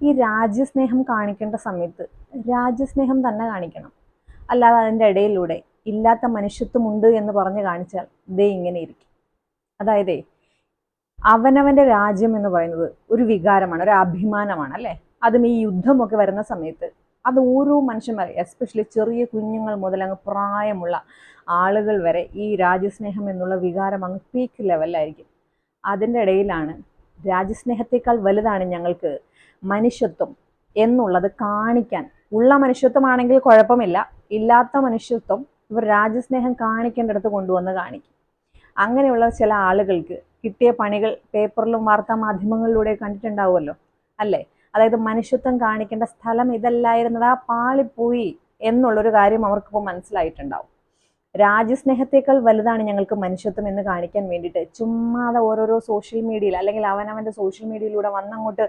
ഈ രാജ്യസ്നേഹം കാണിക്കേണ്ട സമയത്ത് രാജ്യസ്നേഹം തന്നെ കാണിക്കണം. അല്ലാതെ അതിന്റെ ഇടയിലൂടെ ഇല്ലാത്ത മനുഷ്യത്വമുണ്ട് എന്ന് പറഞ്ഞ് കാണിച്ചാൽ ദേ ഇങ്ങനെ ഇരിക്കും. അതായത് അവനവന്റെ രാജ്യം എന്ന് പറയുന്നത് ഒരു വികാരമാണ് ഒരു അഭിമാനമാണ് അല്ലേ? അതും ഈ യുദ്ധമൊക്കെ വരുന്ന സമയത്ത് അത് ഓരോ മനുഷ്യന്മാരെ എസ്പെഷ്യലി ചെറിയ കുഞ്ഞുങ്ങൾ മുതൽ അങ്ങ് പ്രായമുള്ള ആളുകൾ വരെ ഈ രാജ്യസ്നേഹം എന്നുള്ള വികാരം അങ്ങ് പീക്ക് ലെവലിലായിരിക്കും അതിന്റെ ഇടയിലാണ് രാജ്യസ്നേഹത്തെക്കാൾ വലുതാണ് ഞങ്ങൾക്ക് മനുഷ്യത്വം എന്നുള്ളത് കാണിക്കാൻ. ഉള്ള മനുഷ്യത്വമാണെങ്കിൽ കുഴപ്പമില്ല. ഇല്ലാത്ത മനുഷ്യത്വം ഇവർ രാജ്യസ്നേഹം കാണിക്കേണ്ടടുത്ത് കൊണ്ടുവന്ന് കാണിക്കും. അങ്ങനെയുള്ള ചില ആളുകൾക്ക് കിട്ടിയ പണികൾ പേപ്പറിലും വാർത്താ മാധ്യമങ്ങളിലൂടെ കണ്ടിട്ടുണ്ടാവുമല്ലോ അല്ലേ? അതായത് മനുഷ്യത്വം കാണിക്കേണ്ട സ്ഥലം ഇതല്ലായിരുന്നതാ പാളിപ്പോയി എന്നുള്ളൊരു കാര്യം അവർക്കിപ്പോൾ മനസ്സിലായിട്ടുണ്ടാവും. രാജ്യസ്നേഹത്തേക്കാൾ വലുതാണ് ഞങ്ങൾക്ക് മനുഷ്യത്വം എന്ന് കാണിക്കാൻ വേണ്ടിയിട്ട്. ചുമ്മാതെ ഓരോരോ സോഷ്യൽ മീഡിയയിൽ അല്ലെങ്കിൽ അവനവന്റെ സോഷ്യൽ മീഡിയയിലൂടെ വന്നങ്ങോട്ട്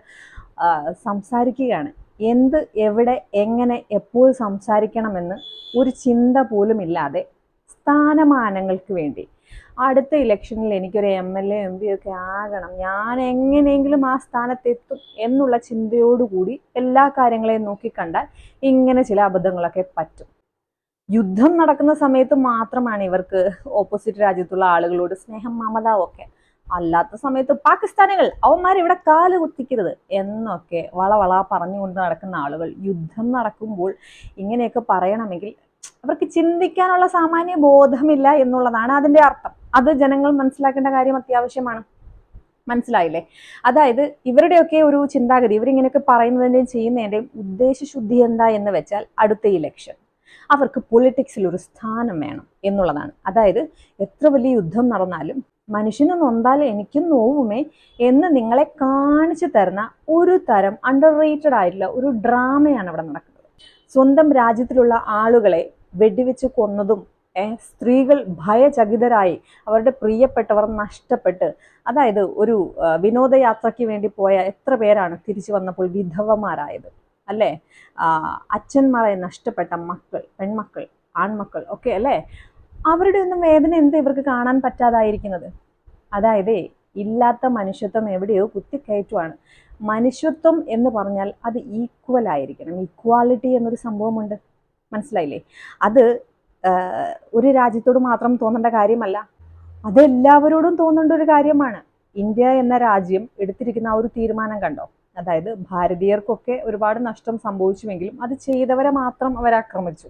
സംസാരിക്കുകയാണ്. എന്ത് എവിടെ എങ്ങനെ എപ്പോൾ സംസാരിക്കണമെന്ന് ഒരു ചിന്ത പോലും ഇല്ലാതെ സ്ഥാനമാനങ്ങൾക്ക് വേണ്ടി. അടുത്ത ഇലക്ഷനിൽ എനിക്കൊരു M L A M P ഒക്കെ ആകണം. ഞാൻ എങ്ങനെയെങ്കിലും ആ സ്ഥാനത്തെത്തും എന്നുള്ള ചിന്തയോടുകൂടി എല്ലാ കാര്യങ്ങളെയും നോക്കിക്കണ്ടാൽ ഇങ്ങനെ ചില അബദ്ധങ്ങളൊക്കെ പറ്റും. യുദ്ധം നടക്കുന്ന സമയത്ത് മാത്രമാണ് ഇവർക്ക് ഓപ്പോസിറ്റ് രാജ്യത്തുള്ള ആളുകളോട് സ്നേഹം മമത ഒക്കെ. അല്ലാത്ത സമയത്ത് പാകിസ്ഥാനികൾ അവന്മാർ ഇവിടെ കാൽ കുത്തിക്കരുത് എന്നൊക്കെ വളവള വള പറഞ്ഞുകൊണ്ട് നടക്കുന്ന ആളുകൾ യുദ്ധം നടക്കുമ്പോൾ ഇങ്ങനെയൊക്കെ പറയണമെങ്കിൽ അവർക്ക് ചിന്തിക്കാനുള്ള സാമാന്യ ബോധമില്ല എന്നുള്ളതാണ് അതിന്റെ അർത്ഥം. അത് ജനങ്ങൾ മനസ്സിലാക്കേണ്ട കാര്യം അത്യാവശ്യമാണ്. മനസ്സിലായില്ലേ? അതായത് ഇവരുടെയൊക്കെ ഒരു ചിന്താഗതി ഇവരിങ്ങനെയൊക്കെ പറയുന്നതിന്റെയും ചെയ്യുന്നതിന്റെയും ഉദ്ദേശശുദ്ധി എന്താ എന്ന് വെച്ചാൽ അടുത്ത ഇലക്ഷൻ അവർക്ക് പൊളിറ്റിക്സിൽ ഒരു സ്ഥാനം വേണം എന്നുള്ളതാണ്. അതായത് എത്ര വലിയ യുദ്ധം നടന്നാലും മനുഷ്യന് നൊന്താൽ എനിക്കും നോവുമേ എന്ന് നിങ്ങളെ കാണിച്ചു തരുന്ന ഒരു തരം അണ്ടർ റേറ്റഡ് ആയിട്ടുള്ള ഒരു ഡ്രാമയാണ് അവിടെ നടക്കുന്നത്. സ്വന്തം രാജ്യത്തിലുള്ള ആളുകളെ വെടിവെച്ച് കൊന്നതും സ്ത്രീകൾ ഭയചകിതരായി അവരുടെ പ്രിയപ്പെട്ടവർ നഷ്ടപ്പെട്ട് അതായത് ഒരു വിനോദയാത്രയ്ക്ക് വേണ്ടി പോയ എത്ര പേരാണ് തിരിച്ചു വന്നപ്പോൾ വിധവമാരായത്? അല്ലേ? അച്ഛന്മാരെ നഷ്ടപ്പെട്ട മക്കൾ പെൺമക്കൾ ആൺമക്കൾ ഒക്കെ അല്ലേ? അവരുടെ ഒന്നും വേദന എന്ത് ഇവർക്ക് കാണാൻ പറ്റാതായിരിക്കുന്നത്? അതായത് ഇല്ലാത്ത മനുഷ്യത്വം എവിടെയോ കുത്തിക്കയറ്റുവാണ്. മനുഷ്യത്വം എന്ന് പറഞ്ഞാൽ അത് ഈക്വൽ ആയിരിക്കണം. ഈക്വാലിറ്റി എന്നൊരു സംഭവമുണ്ട്. മനസ്സിലായില്ലേ? അത് ഒരു രാജ്യത്തോട് മാത്രം തോന്നേണ്ട കാര്യമല്ല. അത് എല്ലാവരോടും തോന്നേണ്ട ഒരു കാര്യമാണ്. ഇന്ത്യ എന്ന രാജ്യം എടുത്തിരിക്കുന്ന ആ ഒരു തീരുമാനം കണ്ടോ? അതായത് ഭാരതീയർക്കൊക്കെ ഒരുപാട് നഷ്ടം സംഭവിച്ചുവെങ്കിലും അത് ചെയ്തവരെ മാത്രം അവരാക്രമിച്ചു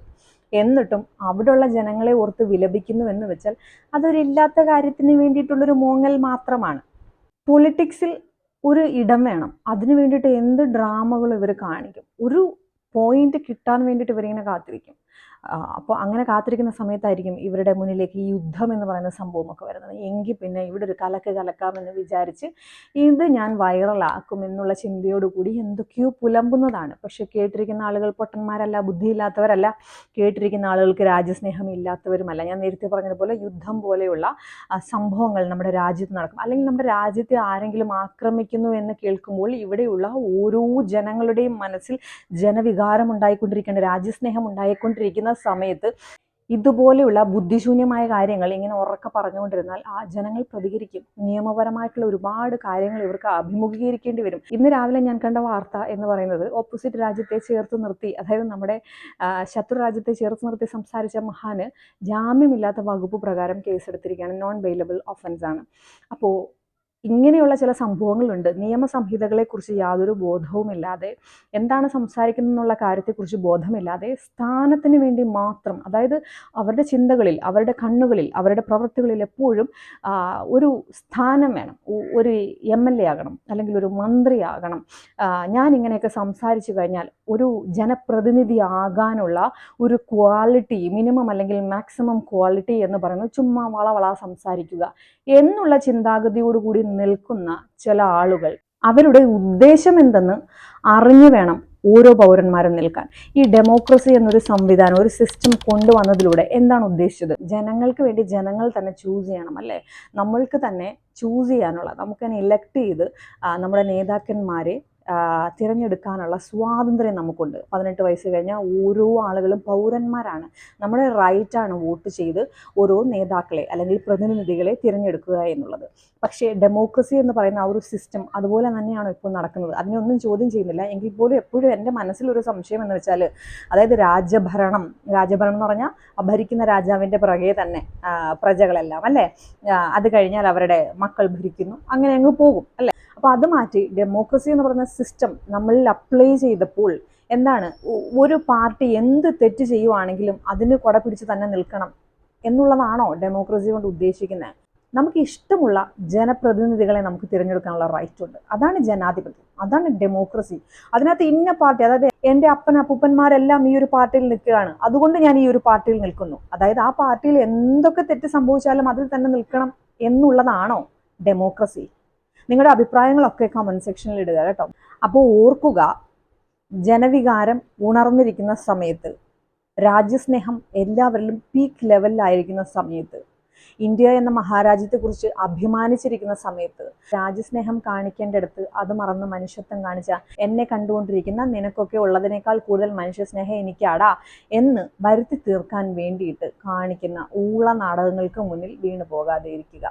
എന്നിട്ടും അവിടെയുള്ള ജനങ്ങളെ ഓർത്ത് വിലപിക്കുന്നു എന്ന് വെച്ചാൽ അതൊരില്ലാത്ത കാര്യത്തിന് വേണ്ടിയിട്ടുള്ളൊരു മോങ്ങൽ മാത്രമാണ്. പൊളിറ്റിക്സിൽ ഒരു ഇടം വേണം. അതിനു വേണ്ടിയിട്ട് എന്ത് ഡ്രാമകളും ഇവർ കാണിക്കും. ഒരു പോയിന്റ് കിട്ടാൻ വേണ്ടിയിട്ട് ഇവരിങ്ങനെ കാത്തിരിക്കും. അപ്പോൾ അങ്ങനെ കാത്തിരിക്കുന്ന സമയത്തായിരിക്കും ഇവരുടെ മുന്നിലേക്ക് ഈ യുദ്ധം എന്ന് പറയുന്ന സംഭവമൊക്കെ വരുന്നത്. എങ്കിൽ പിന്നെ ഇവിടെ ഒരു കലക്ക് കലക്കാമെന്ന് വിചാരിച്ച് ഇത് ഞാൻ വൈറലാക്കും എന്നുള്ള ചിന്തയോടുകൂടി എന്തൊക്കെയോ പുലമ്പുന്നതാണ്. പക്ഷേ കേട്ടിരിക്കുന്ന ആളുകൾ പൊട്ടന്മാരല്ല ബുദ്ധിയില്ലാത്തവരല്ല. കേട്ടിരിക്കുന്ന ആളുകൾക്ക് രാജ്യസ്നേഹം ഇല്ലാത്തവരുമല്ല ഞാൻ നേരത്തെ പറഞ്ഞതുപോലെ യുദ്ധം പോലെയുള്ള സംഭവങ്ങൾ നമ്മുടെ രാജ്യത്ത് നടക്കും. അല്ലെങ്കിൽ നമ്മുടെ രാജ്യത്തെ ആരെങ്കിലും ആക്രമിക്കുന്നു എന്ന് കേൾക്കുമ്പോൾ ഇവിടെയുള്ള ഓരോ ജനങ്ങളുടെയും മനസ്സിൽ ജനവികാരം ഉണ്ടായിക്കൊണ്ടിരിക്കേണ്ട രാജ്യസ്നേഹം ഉണ്ടായിക്കൊണ്ടിരിക്കുന്ന സമയത്ത് ഇതുപോലെയുള്ള ബുദ്ധിശൂന്യമായ കാര്യങ്ങൾ ഇങ്ങനെ ഉറക്കെ പറഞ്ഞുകൊണ്ടിരുന്നാൽ ആ ജനങ്ങൾ പ്രതികരിക്കും. നിയമപരമായിട്ടുള്ള ഒരുപാട് കാര്യങ്ങൾ ഇവർക്ക് അഭിമുഖീകരിക്കേണ്ടി വരും. ഇന്ന് രാവിലെ ഞാൻ കണ്ട വാർത്ത എന്ന് പറയുന്നത് ഓപ്പോസിറ്റ് രാജ്യത്തെ ചേർത്ത് നിർത്തി അതായത് നമ്മുടെ ശത്രു രാജ്യത്തെ ചേർത്ത് നിർത്തി സംസാരിച്ച മഹാന് ജാമ്യമില്ലാത്ത വകുപ്പ് പ്രകാരം കേസെടുത്തിരിക്കുകയാണ്. നോൺ അവൈലബിൾ ഒഫൻസ് ആണ്. അപ്പോൾ ഇങ്ങനെയുള്ള ചില സംഭവങ്ങളുണ്ട്. നിയമസംഹിതകളെക്കുറിച്ച് യാതൊരു ബോധവുമില്ലാതെ എന്താണ് സംസാരിക്കുന്നതെന്നുള്ള കാര്യത്തെക്കുറിച്ച് ബോധമില്ലാതെ സ്ഥാനത്തിന് വേണ്ടി മാത്രം അതായത് അവരുടെ ചിന്തകളിൽ അവരുടെ കണ്ണുകളിൽ അവരുടെ പ്രവൃത്തികളിൽ എപ്പോഴും ഒരു സ്ഥാനം വേണം. ഒരു എം എൽ എ ആകണം അല്ലെങ്കിൽ ഒരു മന്ത്രിയാകണം ഞാൻ ഇങ്ങനെയൊക്കെ സംസാരിച്ചു കഴിഞ്ഞാൽ ഒരു ജനപ്രതിനിധി ആകാനുള്ള ഒരു ക്വാളിറ്റി മിനിമം അല്ലെങ്കിൽ മാക്സിമം ക്വാളിറ്റി എന്ന് പറയുന്നത് ചുമ്മാ വളവള സംസാരിക്കുക. എന്നുള്ള ചിന്താഗതിയോടുകൂടി നിൽക്കുന്ന ചില ആളുകൾ അവരുടെ ഉദ്ദേശം എന്തെന്ന് അറിഞ്ഞു വേണം ഓരോ പൗരന്മാരും നിൽക്കാൻ. ഈ ഡെമോക്രസി എന്നൊരു സംവിധാനം ഒരു സിസ്റ്റം കൊണ്ടുവന്നതിലൂടെ എന്താണ് ഉദ്ദേശിച്ചത്? ജനങ്ങൾക്ക് വേണ്ടി ജനങ്ങൾ തന്നെ ചൂസ് ചെയ്യണം അല്ലേ? നമ്മൾക്ക് തന്നെ ചൂസ് ചെയ്യാനുള്ള നമുക്ക് തന്നെ ഇലക്ട് ചെയ്ത് നമ്മുടെ നേതാക്കന്മാരെ തിരഞ്ഞെടുക്കാനുള്ള സ്വാതന്ത്ര്യം നമുക്കുണ്ട്. പതിനെട്ട് വയസ്സ് കഴിഞ്ഞാൽ ഓരോ ആളുകളും പൗരന്മാരാണ്. നമ്മുടെ റൈറ്റാണ് വോട്ട് ചെയ്ത് ഓരോ നേതാക്കളെ അല്ലെങ്കിൽ പ്രതിനിധികളെ തിരഞ്ഞെടുക്കുക എന്നുള്ളത്. പക്ഷേ ഡെമോക്രസി എന്ന് പറയുന്ന ആ ഒരു സിസ്റ്റം അതുപോലെ തന്നെയാണ് ഇപ്പോൾ നടക്കുന്നത്. അതിനൊന്നും ചോദ്യം ചെയ്യുന്നില്ല. എങ്കിൽ പോലും എപ്പോഴും എന്റെ മനസ്സിലൊരു സംശയം എന്ന് വെച്ചാൽ അതായത് രാജഭരണം രാജഭരണം എന്ന് പറഞ്ഞാൽ ഭരിക്കുന്ന രാജാവിന്റെ പിറകെ തന്നെ പ്രജകളെല്ലാം അല്ലേ? അത് കഴിഞ്ഞാൽ അവരുടെ മക്കൾ ഭരിക്കുന്നു. അങ്ങനെ അങ്ങ് പോകും അല്ലേ? അപ്പോൾ അത് മാറ്റി ഡെമോക്രസി എന്ന് പറയുന്ന സിസ്റ്റം നമ്മളിൽ അപ്ലൈ ചെയ്തപ്പോൾ എന്താണ് ഒരു പാർട്ടി എന്ത് തെറ്റ് ചെയ്യുവാണെങ്കിലും അതിന് കൊട പിടിച്ച് തന്നെ നിൽക്കണം എന്നുള്ളതാണോ ഡെമോക്രസി കൊണ്ട് ഉദ്ദേശിക്കുന്നത്? നമുക്ക് ഇഷ്ടമുള്ള ജനപ്രതിനിധികളെ നമുക്ക് തിരഞ്ഞെടുക്കാനുള്ള റൈറ്റ് ഉണ്ട്. അതാണ് ജനാധിപത്യം. അതാണ് ഡെമോക്രസി അതിനകത്ത് ഇന്ന പാർട്ടി അതായത് എന്റെ അപ്പൻ അപ്പൂപ്പന്മാരെല്ലാം ഈ ഒരു പാർട്ടിയിൽ നിൽക്കുകയാണ്. അതുകൊണ്ട് ഞാൻ ഈ ഒരു പാർട്ടിയിൽ നിൽക്കുന്നു. അതായത് ആ പാർട്ടിയിൽ എന്തൊക്കെ തെറ്റ് സംഭവിച്ചാലും അതിൽ തന്നെ നിൽക്കണം എന്നുള്ളതാണോ ഡെമോക്രസി നിങ്ങളുടെ അഭിപ്രായങ്ങളൊക്കെ കമന്റ് സെക്ഷനിൽ ഇടുക കേട്ടോ. അപ്പോൾ ഓർക്കുക ജനവികാരം ഉണർന്നിരിക്കുന്ന സമയത്ത് രാജ്യസ്നേഹം എല്ലാവരിലും പീക്ക് ലെവലിലായിരിക്കുന്ന സമയത്ത് ഇന്ത്യ എന്ന മഹാരാജ്യത്തെക്കുറിച്ച് അഭിമാനിച്ചിരിക്കുന്ന സമയത്ത് രാജ്യസ്നേഹം കാണിക്കേണ്ടടുത്ത് അത് മറന്ന് മനുഷ്യത്വം കാണിച്ച എന്നെ കണ്ടുകൊണ്ടിരിക്കുന്ന നിനക്കൊക്കെ ഉള്ളതിനേക്കാൾ കൂടുതൽ മനുഷ്യസ്നേഹം എനിക്കാടാ എന്ന് വരുത്തി തീർക്കാൻ വേണ്ടിയിട്ട് കാണിക്കുന്ന ഊള നാടകങ്ങൾക്ക് മുന്നിൽ വീണു പോകാതെ ഇരിക്കുക.